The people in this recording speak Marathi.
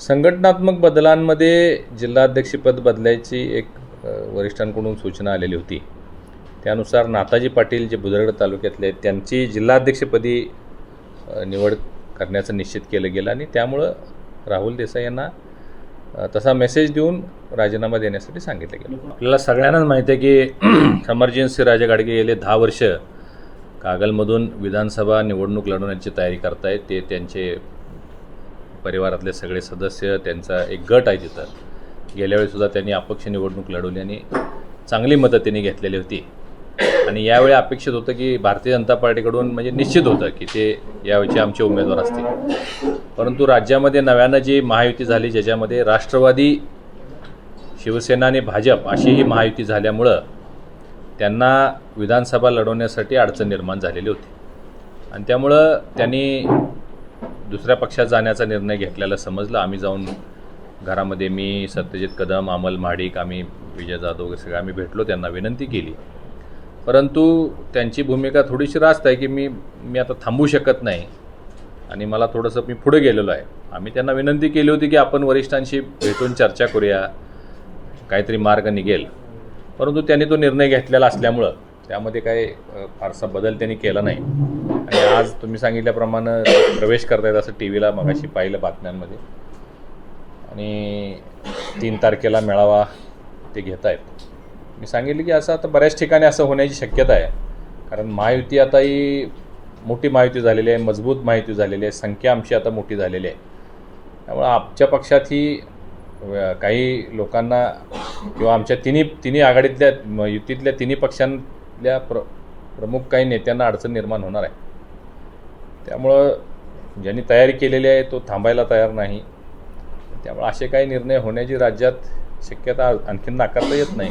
संघटनात्मक बदलांमध्ये जिल्हाध्यक्षपद बदलायची एक वरिष्ठांकडून सूचना आलेली होती. त्यानुसार नाताजी पाटील जे बुधरगड तालुक्यातले आहेत त्यांची जिल्हाध्यक्षपदी निवड करण्याचं निश्चित केलं गेलं आणि त्यामुळं राहुल देसाई यांना तसा मेसेज देऊन राजीनामा देण्यासाठी सांगितलं गेलं. आपल्याला सगळ्यांनाच माहिती आहे की एमर्जन्सी राजा गाडगे गेले दहा वर्ष कागलमधून विधानसभा निवडणूक लढवण्याची तयारी करतायत. ते त्यांचे परिवारातले सगळे सदस्य त्यांचा एक गट आहे तिथं. गेल्या वेळीसुद्धा त्यांनी अपक्ष निवडणूक लढवली आणि चांगली मतं त्यांनी घेतलेली होती. आणि यावेळी अपेक्षित होतं की भारतीय जनता पार्टीकडून म्हणजे निश्चित होतं की ते यावेळीचे आमचे उमेदवार असतील. परंतु राज्यामध्ये नव्यानं जी महायुती झाली ज्याच्यामध्ये राष्ट्रवादी शिवसेना आणि भाजप अशी ही महायुती झाल्यामुळं त्यांना विधानसभा लढवण्यासाठी अडचण निर्माण झालेली होती. आणि त्यामुळं त्यांनी दुसऱ्या पक्षात जाण्याचा निर्णय घेतलेला समजलं. आम्ही जाऊन घरामध्ये मी सत्यजित कदम अमल महाडिक आम्ही विजय जाधव वगैरे सगळे आम्ही भेटलो. त्यांना विनंती केली. परंतु त्यांची भूमिका थोडीशी रास्त आहे की मी मी आता थांबू शकत नाही. आणि मला थोडंसं मी पुढे गेलेलो आहे. आम्ही त्यांना विनंती केली होती की आपण वरिष्ठांशी भेटून चर्चा करूया. काहीतरी मार्ग निघेल. परंतु त्यांनी तो निर्णय घेतलेला असल्यामुळं त्यामध्ये काही फारसा बदल त्यांनी केला नाही. आणि आज तुम्ही सांगितल्याप्रमाणे प्रवेश करतायत असं टी व्हीला मगाशी पाहिलं बातम्यांमध्ये. आणि तीन तारखेला मेळावा ते घेत आहेत मी सांगितलं की असं आता बऱ्याच ठिकाणी असं होण्याची शक्यता आहे. कारण महायुती आता ही मोठी महायुती झालेली आहे मजबूत महायुती झालेली आहे संख्या आमची आता मोठी झालेली आहे. त्यामुळं आमच्या पक्षात ही काही लोकांना किंवा आमच्या तिन्ही तिन्ही आघाडीतल्या युतीतल्या तिन्ही पक्षांतल्या प्र प्रमुख काही नेत्यांना अडचण निर्माण होणार आहे. त्यामुळं ज्यांनी तयारी केलेली आहे तो थांबायला तयार नाही. त्यामुळे असे काही निर्णय होण्याची राज्यात शक्यता आणखीन नाकारता येत नाही.